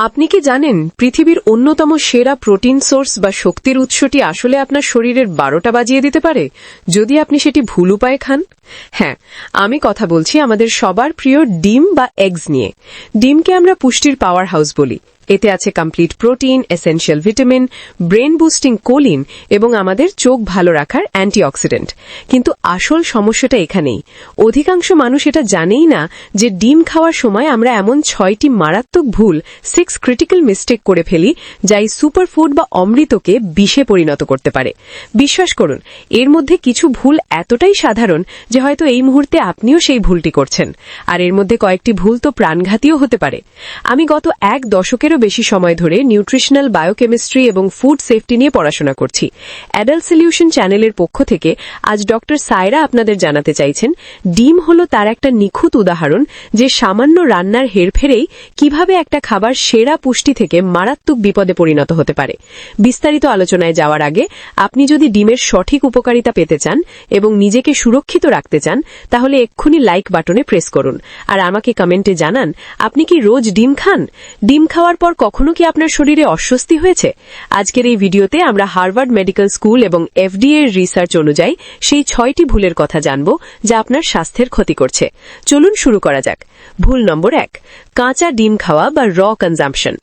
আপনি কি জানেন, পৃথিবীর অন্যতম সেরা প্রোটিন সোর্স বা শক্তির উৎসটি আসলে আপনার শরীরের বারোটা বাজিয়ে দিতে পারে? যদি আপনি সেটি ভুল উপায়ে খান? হ্যাঁ আমি কথা বলছি আমাদের সবার প্রিয় ডিম বা এগস নিয়ে। ডিমকে আমরা পুষ্টির পাওয়ার হাউস বলি। এতে আছে complete protein essential vitamin brain boosting choline এবং আমাদের চোখ ভালো রাখার অ্যান্টিঅক্সিডেন্ট কিন্তু আসল সমস্যাটা এখানেই। অধিকাংশ মানুষ এটা জানেই না যে ডিম খাওয়ার সময় আমরা এমন ছয়টি মারাত্মক ভুল সিক্স ক্রিটিক্যাল মিস্টেক করে ফেলি, যা এই সুপারফুড বা অমৃতকে বিষে পরিণত করতে পারে। বিশ্বাস করুন, এর মধ্যে কিছু ভুল এতটাই সাধারণ যে হয়তো এই মুহূর্তে আপনিও সেই ভুলটি করছেন। আর এর মধ্যে কয়েকটি ভুল তো প্রাণঘাতীও হতে পারে। আমি গত এক দশকেরও বেশি সময় ধরে নিউট্রিশনাল বায়োকেমিস্ট্রি এবং ফুড সেফটি নিয়ে পড়াশোনা করছি। অ্যাডাল্ট সলিউশন চ্যানেলের পক্ষ থেকে আজ ডক্টর সায়রা আপনাদের জানাতে চাইছেন, ডিম হল তার একটা নিখুঁত উদাহরণ যে সামান্য রান্নার হেরফেরেই কীভাবে একটা খাবার সেরা পুষ্টি থেকে মারাত্মক বিপদে পরিণত হতে পারে। বিস্তারিত আলোচনায় যাওয়ার আগে আপনি যদি ডিমের সঠিক উপকারিতা পেতে চান এবং নিজেকে সুরক্ষিত রাখতে চান, তাহলে এক্ষুনি লাইক বাটনে প্রেস করুন। আর আমাকে কমেন্টে জানান, আপনি কি রোজ ডিম খান? ডিম খাওয়ার পর কখনো কি আপনার শরীরে অস্বস্তি হয়েছে? আজকের এই ভিডিওতে আমরা হার্ভার্ড মেডিকেল স্কুল এবং এফডিএ রিসার্চ অনুযায়ী সেই ছয়টি ভুলের কথা জানব যা আপনার স্বাস্থ্যের ক্ষতি করছে। চলুন শুরু করা যাক। ভুল নম্বর এক, কাঁচা ডিম খাওয়া বা র কনজাম্পশন।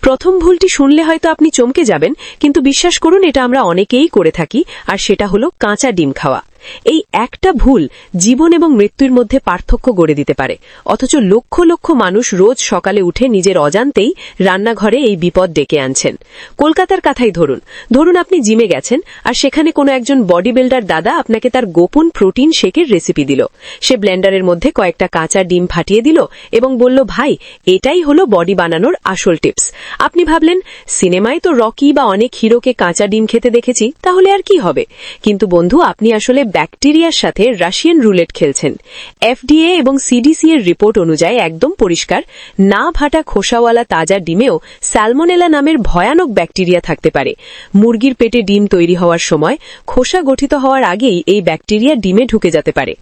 প্রথম ভুলটি শুনলে হয়তো আপনি চমকে যাবেন, কিন্তু বিশ্বাস করুন এটা আমরা অনেকেই করে থাকি, আর সেটা হলো কাঁচা ডিম খাওয়া। এই একটা ভুল জীবন এবং মৃত্যুর মধ্যে পার্থক্য গড়ে দিতে পারে। অথচ লক্ষ লক্ষ মানুষ রোজ সকালে উঠে নিজের অজান্তেই রান্নাঘরে এই বিপদ ডেকে আনছেন। কলকাতার কথাই ধরুন। ধরুন আপনি জিমে গেছেন আর সেখানে কোনো একজন বডি বিল্ডার দাদা আপনাকে তার গোপন প্রোটিন শেকের রেসিপি দিল। সে ব্লেন্ডারের মধ্যে কয়েকটা কাঁচা ডিম ফাটিয়ে দিল এবং বলল, ভাই, এটাই হলো বডি বানানোর আসল টিপস। আপনি ভাবলেন, সিনেমায় তো রকি বা অনেক হিরোকে কাঁচা ডিম খেতে দেখেছি, তাহলে আর কি হবে? কিন্তু বন্ধু, আপনি আসলে ব্যাকটেরিয়ার সাথে রাশিয়ান রুলেট খেলছেন। এফডিএ এবং সিডিসি এর রিপোর্ট অনুযায়ী একদম পরিষ্কার, না ভাটা খোসাওয়ালা তাজা ডিমেও স্যালমোনেলা নামের ভয়ানক ব্যাকটেরিয়া থাকতে পারে। মুরগির পেটে ডিম তৈরি হওয়ার সময় খোসা গঠিত হওয়ার আগেই এই ব্যাকটেরিয়া ডিমে ঢুকে যেতে পারে।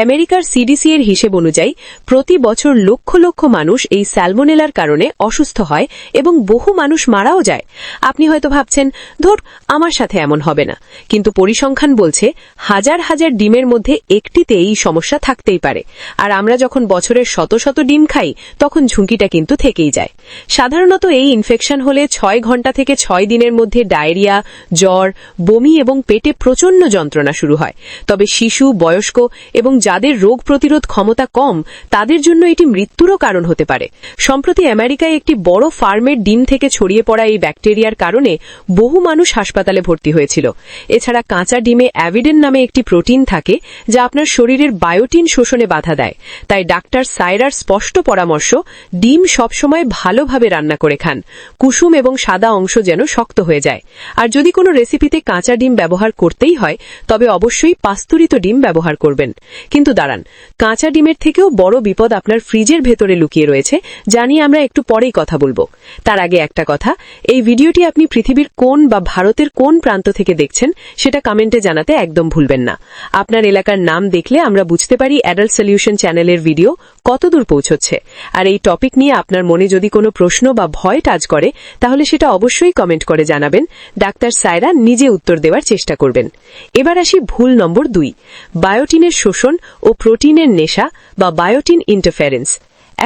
আমেরিকার সিডিসি এর হিসেব অনুযায়ী প্রতি বছর লক্ষ লক্ষ মানুষ এই স্যালমোনেলার কারণে অসুস্থ হয় এবং বহু মানুষ মারাও যায়। আপনি হয়তো ভাবছেন, ধর, আমার সাথে এমন হবে না। কিন্তু পরিসংখ্যান বলছে, হাজার হাজার হাজার ডিমের মধ্যে একটিতে এই সমস্যা থাকতেই পারে। আর আমরা যখন বছরের শত শত ডিম খাই, তখন ঝুঁকিটা কিন্তু থেকেই যায়। সাধারণত এই ইনফেকশন হলে ছয় ঘণ্টা থেকে ছয় দিনের মধ্যে ডায়রিয়া, জ্বর, বমি এবং পেটে প্রচণ্ড যন্ত্রণা শুরু হয়। তবে শিশু, বয়স্ক এবং যাদের রোগ প্রতিরোধ ক্ষমতা কম, তাদের জন্য এটি মৃত্যুরও কারণ হতে পারে। সম্প্রতি আমেরিকায় একটি বড় ফার্মের ডিম থেকে ছড়িয়ে পড়া এই ব্যাকটেরিয়ার কারণে বহু মানুষ হাসপাতালে ভর্তি হয়েছিল। এছাড়া কাঁচা ডিমে অ্যাভিডেন নামে একটি প্রোটিন থাকে যা আপনার শরীরের বায়োটিন শোষণে বাধা দেয়। তাই ডাক্তার সাইরার স্পষ্ট পরামর্শ, ডিম সবসময় ভালোভাবে রান্না করে খান। কুসুম এবং সাদা অংশ যেন শক্ত হয়ে যায়। আর যদি কোনো রেসিপিতে কাঁচা ডিম ব্যবহার করতেই হয়, তবে অবশ্যই পাস্তুরিত ডিম ব্যবহার করবেন। কিন্তু দাঁড়ান, কাঁচা ডিমের থেকেও বড় বিপদ আপনার ফ্রিজের ভেতরে লুকিয়ে রয়েছে, যা নিয়ে আমরা একটু পরেই কথা বলব। তার আগে একটা কথা, এই ভিডিওটি আপনি পৃথিবীর কোন বা ভারতের কোন প্রান্ত থেকে দেখছেন, সেটা কমেন্টে জানাতে একদম ভুলবেন না। আপনার এলাকার নাম দেখলে আমরা বুঝতে পারি অ্যাডাল্ট সলিউশন চ্যানেলের ভিডিও কতদূর পৌঁছচ্ছে। আর এই টপিক নিয়ে আপনার মনে যদি কোনো প্রশ্ন বা ভয় টাজ করে, তাহলে সেটা অবশ্যই কমেন্ট করে জানাবেন। ডাক্তার সায়রা নিজে উত্তর দেওয়ার চেষ্টা করবেন। এবার আসি ভুল নম্বর দুই। বায়োটিনের শোষণ ও প্রোটিনের নেশা বা বায়োটিন ইন্টারফারেন্স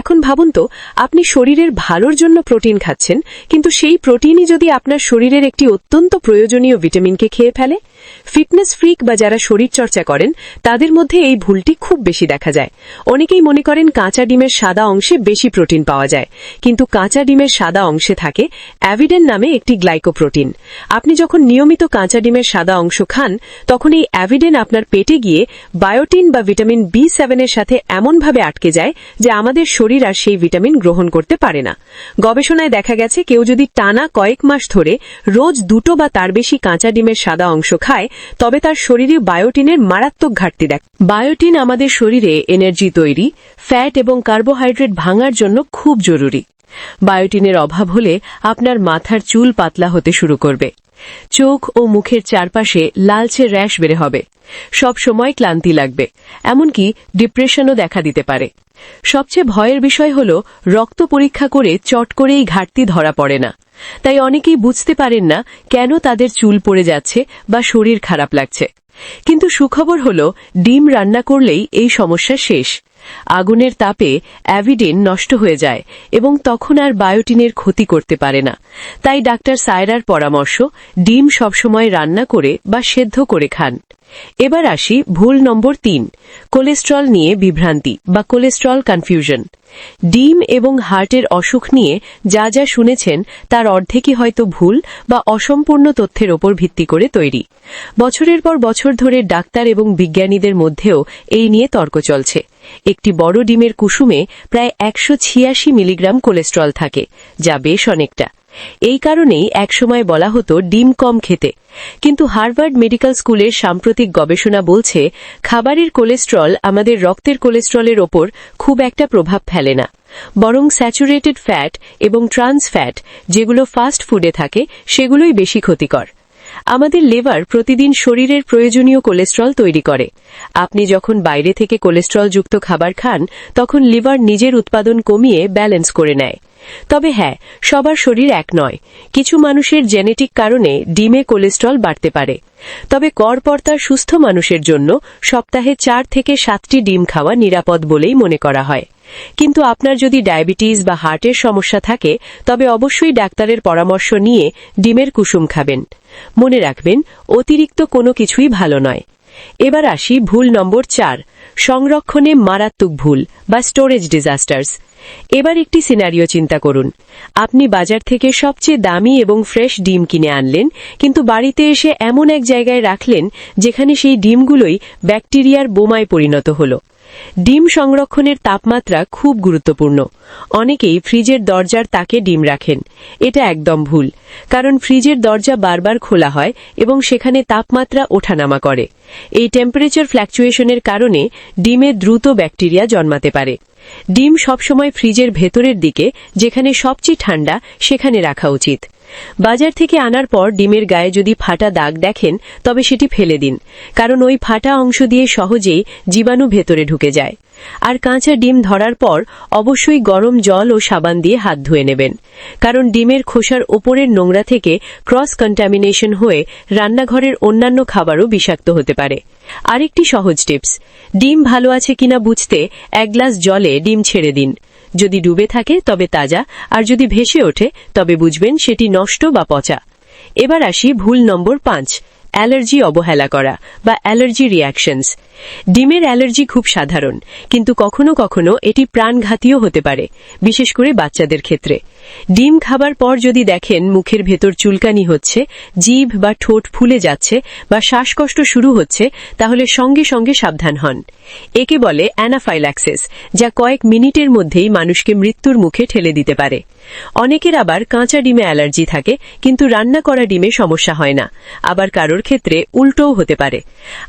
এখন ভাবুন তো, আপনি শরীরের ভালোর জন্য প্রোটিন খাচ্ছেন, কিন্তু সেই প্রোটিনই যদি আপনার শরীরের একটি অত্যন্ত প্রয়োজনীয় ভিটামিনকে খেয়ে ফেলে। ফিটনেস ফ্রিক বা যারা শরীরচর্চা করেন, তাদের মধ্যে এই ভুলটি খুব বেশি দেখা যায়। অনেকেই মনে করেন কাঁচা ডিমের সাদা অংশে বেশি প্রোটিন পাওয়া যায়, কিন্তু কাঁচা ডিমের সাদা অংশে থাকে অ্যাভিডেন নামে একটি গ্লাইকোপ্রোটিন। আপনি যখন নিয়মিত কাঁচা ডিমের সাদা অংশ খান, তখন এই অ্যাভিডেন আপনার পেটে গিয়ে বায়োটিন বা ভিটামিন বি সেভেনের সাথে এমনভাবে আটকে যায় যে আমাদের শরীর আর সেই ভিটামিন গ্রহণ করতে পারে না। গবেষণায় দেখা গেছে, কেউ যদি টানা কয়েক মাস ধরে রোজ দুটো বা তার বেশি কাঁচা ডিমের সাদা অংশ খায়, তবে তার শরীরে বায়োটিনের মারাত্মক ঘাটতি দেখ বায়োটিন আমাদের শরীরে এনার্জি তৈরি, ফ্যাট এবং কার্বোহাইড্রেট ভাঙার জন্য খুব জরুরি। বায়োটিনের অভাব হলে আপনার মাথার চুল পাতলা হতে শুরু করবে। চোখ ও মুখের চারপাশে লালচে র্যাশ বেড়ে হবে। সব সময় ক্লান্তি লাগবে, এমনকি ডিপ্রেশনও দেখা দিতে পারে। সবচেয়ে ভয়ের বিষয় হল, রক্ত পরীক্ষা করে চট করেই ঘাটতি ধরা পড়ে না। তাই অনেকেই বুঝতে পারেন না কেন তাদের চুল পড়ে যাচ্ছে বা শরীর খারাপ লাগছে। কিন্তু সুখবর হল, ডিম রান্না করলেই এই সমস্যা শেষ। আগুনের তাপে অ্যাভিডিন নষ্ট হয়ে যায় এবং তখন আর বায়োটিনের ক্ষতি করতে পারে না। তাই ডাক্তার সায়রার পরামর্শ, ডিম সবসময় রান্না করে বা সেদ্ধ করে খান। এবার আসি ভুল নম্বর তিন, কোলেস্ট্রল নিয়ে বিভ্রান্তি বা কোলেস্ট্রল কনফিউশন। ডিম এবং হার্টের অসুখ নিয়ে যা যা শুনেছেন, তার অর্ধেকই হয়তো ভুল বা অসম্পূর্ণ তথ্যের ওপর ভিত্তি করে তৈরি। বছরের পর বছর ধরে ডাক্তার এবং বিজ্ঞানীদের মধ্যেও এই নিয়ে তর্ক চলছে। একটি বড় ডিমের কুসুমে প্রায় একশো ছিয়াশি মিলিগ্রাম কোলেস্ট্রল থাকে, যা বেশ অনেকটা। এই কারণেই একসময় বলা হতো ডিম কম খেতে। কিন্তু হার্ভার্ড মেডিকেল স্কুলের সাম্প্রতিক গবেষণা বলছে, খাবারের কোলেস্ট্রল আমাদের রক্তের কোলেস্ট্রলের ওপর খুব একটা প্রভাব ফেলে না। বরং স্যাচুরেটেড ফ্যাট এবং ট্রান্স ফ্যাট, যেগুলো ফাস্ট ফুডে থাকে, সেগুলোই বেশি ক্ষতিকর। আমাদের লেভার প্রতিদিন শরীরের প্রয়োজনীয় কোলেস্ট্রল তৈরি করে। আপনি যখন বাইরে থেকে কোলেস্ট্রলযুক্ত খাবার খান, তখন লিভার নিজের উৎপাদন কমিয়ে ব্যালেন্স করে নেয়। তবে হ্যাঁ সবার শরীর এক নয়। কিছু মানুষের জেনেটিক কারণে ডিমে কোলেস্ট্রল বাড়তে পারে। তবে করপর্তার সুস্থ মানুষের জন্য সপ্তাহে চার থেকে সাতটি ডিম খাওয়া নিরাপদ বলেই মনে করা হয়। কিন্তু আপনার যদি ডায়াবেটিস বা হার্টের সমস্যা থাকে, তবে অবশ্যই ডাক্তারের পরামর্শ নিয়ে ডিমের কুসুম খাবেন। মনে রাখবেন, অতিরিক্ত কোনো কিছুই ভালো নয়। এবার আসি ভুল নম্বর চার, সংরক্ষণে মারাত্মক ভুল বা স্টোরেজ ডিজাস্টার্স। এবার একটি সিনারিও চিন্তা করুন। আপনি বাজার থেকে সবচেয়ে দামি এবং ফ্রেশ ডিম কিনে আনলেন, কিন্তু বাড়িতে এসে এমন এক জায়গায় রাখলেন, যেখানে সেই ডিমগুলোই ব্যাকটেরিয়ার বোমায় পরিণত হল। ডিম সংরক্ষণের তাপমাত্রা খুব গুরুত্বপূর্ণ। অনেকেই ফ্রিজের দরজার তাকে ডিম রাখেন। এটা একদম ভুল, কারণ ফ্রিজের দরজা বারবার খোলা হয় এবং সেখানে তাপমাত্রা ওঠানামা করে। এই টেম্পারেচার ফ্ল্যাকচুয়েশনের কারণে ডিমে দ্রুত ব্যাকটেরিয়া জন্মাতে পারে। ডিম সবসময় ফ্রিজের ভেতরের দিকে, যেখানে সবচেয়ে ঠান্ডা, সেখানে রাখা উচিত। বাজার থেকে আনার পর ডিমের গায়ে যদি ফাটা দাগ দেখেন, তবে সেটি ফেলে দিন, কারণ ওই ফাটা অংশ দিয়ে সহজেই জীবাণু ভেতরে ঢুকে যায়। আর কাঁচা ডিম ধরার পর অবশ্যই গরম জল ও সাবান দিয়ে হাত ধুয়ে নেবেন। কারণ ডিমের খোসার ওপরের নোংরা থেকে ক্রস কন্টামিনেশন হয়ে রান্নাঘরের অন্যান্য খাবারও বিষাক্ত হতে পারে। আরেকটি সহজ টিপস, ডিম ভালো আছে কিনা বুঝতে এক গ্লাস জলে ডিম ছেড়ে দিন। যদি ডুবে থাকে তবে তাজা, আর যদি ভেসে ওঠে তবে বুঝবেন সেটি নষ্ট বা পচা। এবার আসি ভুল নম্বর পাঁচ, অ্যালার্জি অবহেলা করা বা অ্যালার্জি রিয়াকশনস ডিমের অ্যালার্জি খুব সাধারণ, কিন্তু কখনো কখনো এটি প্রাণঘাতীয় হতে পারে, বিশেষ করে বাচ্চাদের ক্ষেত্রে। ডিম খাবার পর যদি দেখেন মুখের ভেতর চুলকানি হচ্ছে জিভ বা ঠোঁট ফুলে যাচ্ছে বা শ্বাসকষ্ট শুরু হচ্ছে, তাহলে সঙ্গে সঙ্গে সাবধান হন। একে বলে অ্যানাফাইল্যাক্সিস যা কয়েক মিনিটের মধ্যেই মানুষকে মৃত্যুর মুখে ঠেলে দিতে পারে। অনেকের আবার কাঁচা ডিমে অ্যালার্জি থাকে, কিন্তু রান্না করা ডিমে সমস্যা হয় না। আবার কারোর ক্ষেত্রে উল্টোও হতে পারে।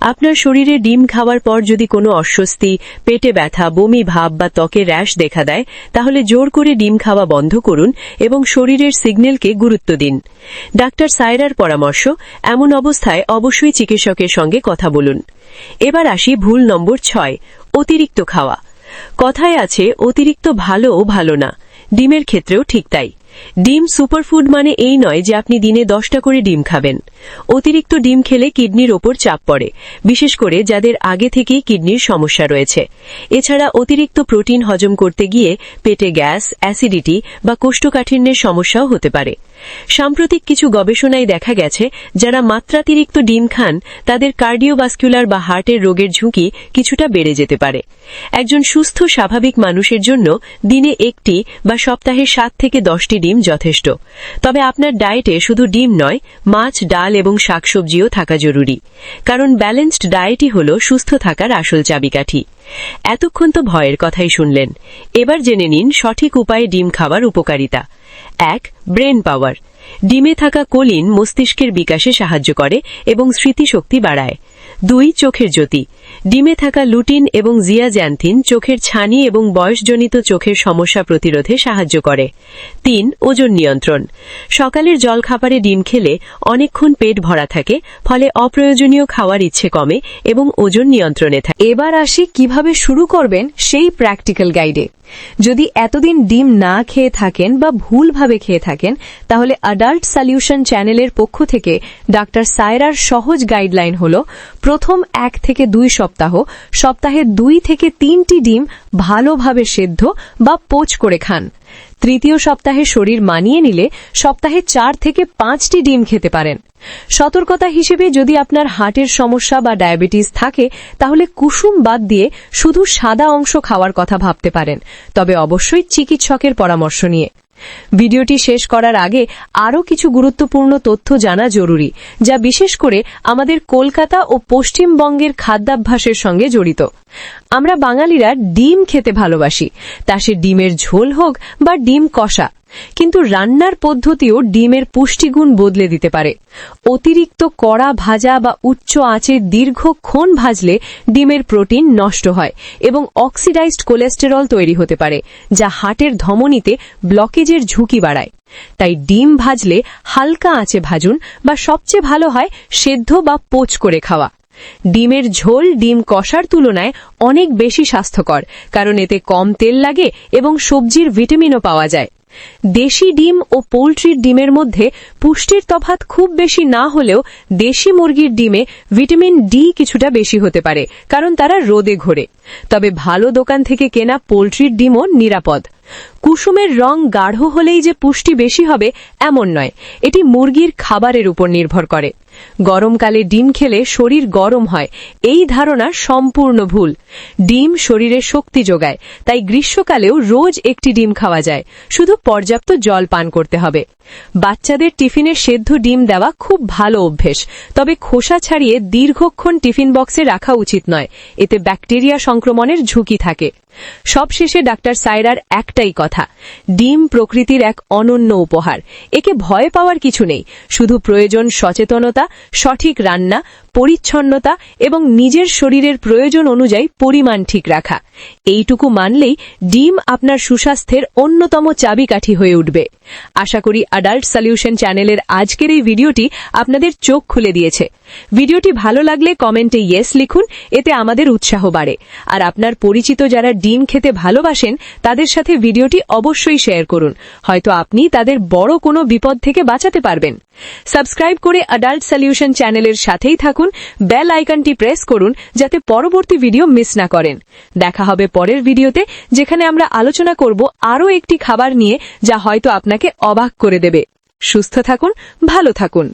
আপনার শরীরে ডিম খাওয়ার পর যদি কোনো অস্বস্তি, পেটে ব্যথা, বমি ভাব বা ত্বকে র্যাশ দেখা দেয়, তাহলে জোর করে ডিম খাওয়া বন্ধ করুন। এবং শরীরের সিগন্যালকে গুরুত্ব দিন। ডাক্তার সায়রার পরামর্শ, এমন অবস্থায় অবশ্যই চিকিৎসকের সঙ্গে কথা বলুন। এবার আসি ভুল নম্বর ছয়, অতিরিক্ত খাওয়া। কথায় আছে, অতিরিক্ত ভালো ও ভালো না। ডিমের ক্ষেত্রেও ঠিক তাই। ডিম সুপারফুড মানে এই নয় যে আপনি দিনে দশটা করে ডিম খাবেন। অতিরিক্ত ডিম খেলে কিডনির ওপর চাপ পড়ে, বিশেষ করে যাদের আগে থেকেই কিডনির সমস্যা রয়েছে। এছাড়া অতিরিক্ত প্রোটিন হজম করতে গিয়ে পেটে গ্যাস, অ্যাসিডিটি বা কোষ্ঠকাঠিন্যের সমস্যাও হতে পারে। সাম্প্রতিক কিছু গবেষণায় দেখা গেছে, যারা মাত্রাতিরিক্ত ডিম খান, তাদের কার্ডিওভাস্কুলার বা হার্টের রোগের ঝুঁকি কিছুটা বেড়ে যেতে পারে। একজন সুস্থ, স্বাভাবিক মানুষের জন্য দিনে একটি বা সপ্তাহে সাত থেকে দশটি ডিম যথেষ্ট। তবে আপনার ডায়েটে শুধু ডিম নয়, মাছ, ডাল এবং শাকসবজিও থাকা জরুরি। কারণ ব্যালেন্সড ডায়েটই হল সুস্থ থাকার আসল চাবিকাঠি। এতক্ষণ তো ভয়ের কথাই শুনলেন। এবার জেনে নিন সঠিক উপায়ে ডিম খাওয়ার উপকারিতা। এক ব্রেন পাওয়ার ডিমে থাকা কোলিন মস্তিষ্কের বিকাশে সাহায্য করে এবং স্মৃতিশক্তি বাড়ায়। দুই, চোখের জ্যোতি। ডিমে থাকা লুটিন এবং জিয়াজ্যান্থিন চোখের ছানি এবং বয়সজনিত চোখের সমস্যা প্রতিরোধে সাহায্য করে। তিন, ওজন নিয়ন্ত্রণ। সকালের জলখাবারে ডিম খেলে অনেকক্ষণ পেট ভরা থাকে, ফলে অপ্রয়োজনীয় খাওয়ার ইচ্ছে কমে এবং ওজন নিয়ন্ত্রণে থাকে। এবার আসি কীভাবে শুরু করবেন সেই প্র্যাকটিক্যাল গাইডে যদি এতদিন ডিম না খেয়ে থাকেন বা ভুলভাবে খেয়ে থাকেন, তাহলে অ্যাডাল্ট সলিউশন চ্যানেলের পক্ষ থেকে ডাক্তার সায়রার সহজ গাইডলাইন হল, প্রথম এক থেকে দুই সপ্তাহ, সপ্তাহে দুই থেকে তিনটি ডিম ভালোভাবে সেদ্ধ বা পোচ করে খান। তৃতীয় সপ্তাহে শরীর মানিয়ে নিলে সপ্তাহে চার থেকে পাঁচটি ডিম খেতে পারেন। সতর্কতা হিসেবে যদি আপনার হার্টের সমস্যা বা ডায়াবেটিস থাকে, তাহলে কুসুম বাদ দিয়ে শুধু সাদা অংশ খাওয়ার কথা ভাবতে পারেন। তবে অবশ্যই চিকিৎসকের পরামর্শ নিয়ে। ভিডিওটি শেষ করার আগে আরও কিছু গুরুত্বপূর্ণ তথ্য জানা জরুরি, যা বিশেষ করে আমাদের কলকাতা ও পশ্চিমবঙ্গের খাদ্যাভ্যাসের সঙ্গে জড়িত। আমরা বাঙালিরা ডিম খেতে ভালোবাসি, তা সে ডিমের ঝোল হোক বা ডিম কষা কিন্তু রান্নার পদ্ধতিও ডিমের পুষ্টিগুণ বদলে দিতে পারে। অতিরিক্ত কড়া ভাজা বা উচ্চ আঁচে দীর্ঘক্ষণ ভাজলে ডিমের প্রোটিন নষ্ট হয় এবং অক্সিডাইজড কোলেস্টেরল তৈরি হতে পারে, যা হার্টের ধমনীতে ব্লকেজের ঝুঁকি বাড়ায়। তাই ডিম ভাজলে হালকা আঁচে ভাজুন বা সবচেয়ে ভালো হয় সেদ্ধ বা পোচ করে খাওয়া। ডিমের ঝোল ডিম কষার তুলনায় অনেক বেশি স্বাস্থ্যকর, কারণ এতে কম তেল লাগে এবং সবজির ভিটামিনও পাওয়া যায়। দেশি ডিম ও পোলট্রির ডিমের মধ্যে পুষ্টির তফাত খুব বেশি না হলেও দেশি মুরগির ডিমে ভিটামিন ডি কিছুটা বেশি হতে পারে, কারণ তারা রোদে ঘোরে। তবে ভালো দোকান থেকে কেনা পোলট্রির ডিমও নিরাপদ। কুসুমের রং গাঢ় হলেই যে পুষ্টি বেশি হবে, এমন নয়। এটি মুরগির খাবারের উপর নির্ভর করে। গরমকালে ডিম খেলে শরীর গরম হয়। এই ধারণা সম্পূর্ণ ভুল। ডিম শরীরে শক্তি যোগায়, তাই গ্রীষ্মকালেও রোজ একটি ডিম খাওয়া যায়। শুধু পর্যাপ্ত জল পান করতে হবে। বাচ্চাদের টিফিনে সেদ্ধ ডিম দেওয়া খুব ভালো অভ্যেস, তবে খোসা ছাড়িয়ে দীর্ঘক্ষণ টিফিন বক্সে রাখা উচিত নয়। এতে ব্যাকটেরিয়া সংক্রমণের ঝুঁকি থাকে। সবশেষে ডাক্তার সায়রার একটাই কথা, ডিম প্রকৃতির এক অনন্য উপহার। একে ভয় পাওয়ার কিছু নেই, শুধু প্রয়োজন সচেতনতা সঠিক রান্না, পরিচ্ছন্নতা এবং নিজের শরীরের প্রয়োজন অনুযায়ী পরিমাণ ঠিক রাখা। এইটুকু মানলেই ডিম আপনার সুস্বাস্থ্যের অন্যতম চাবিকাঠি হয়ে উঠবে। আশা করি অ্যাডাল্ট সলিউশন চ্যানেলের আজকের এই ভিডিওটি আপনাদের চোখ খুলে দিয়েছে। ভিডিওটি ভালো লাগলে কমেন্টে ইয়েস লিখুন, এতে আমাদের উৎসাহ বাড়ে। আর আপনার পরিচিত যারা ডিম খেতে ভালোবাসেন, তাদের সাথে ভিডিওটি অবশ্যই শেয়ার করুন। হয়তো আপনি তাদের বড় কোনো বিপদ থেকে বাঁচাতে পারবেন। সাবস্ক্রাইব করে অ্যাডাল্ট সলিউশন চ্যানেলের সাথেই থাকুন বেল আইকনটি প্রেস করুন, যাতে পরবর্তী ভিডিও মিস না করেন। দেখা হবে পরের ভিডিওতে, যেখানে আমরা আলোচনা করব আরও একটি খাবার নিয়ে, যা হয়তো আপনাকে অবাক করে দেবে। সুস্থ থাকুন, ভালো থাকুন।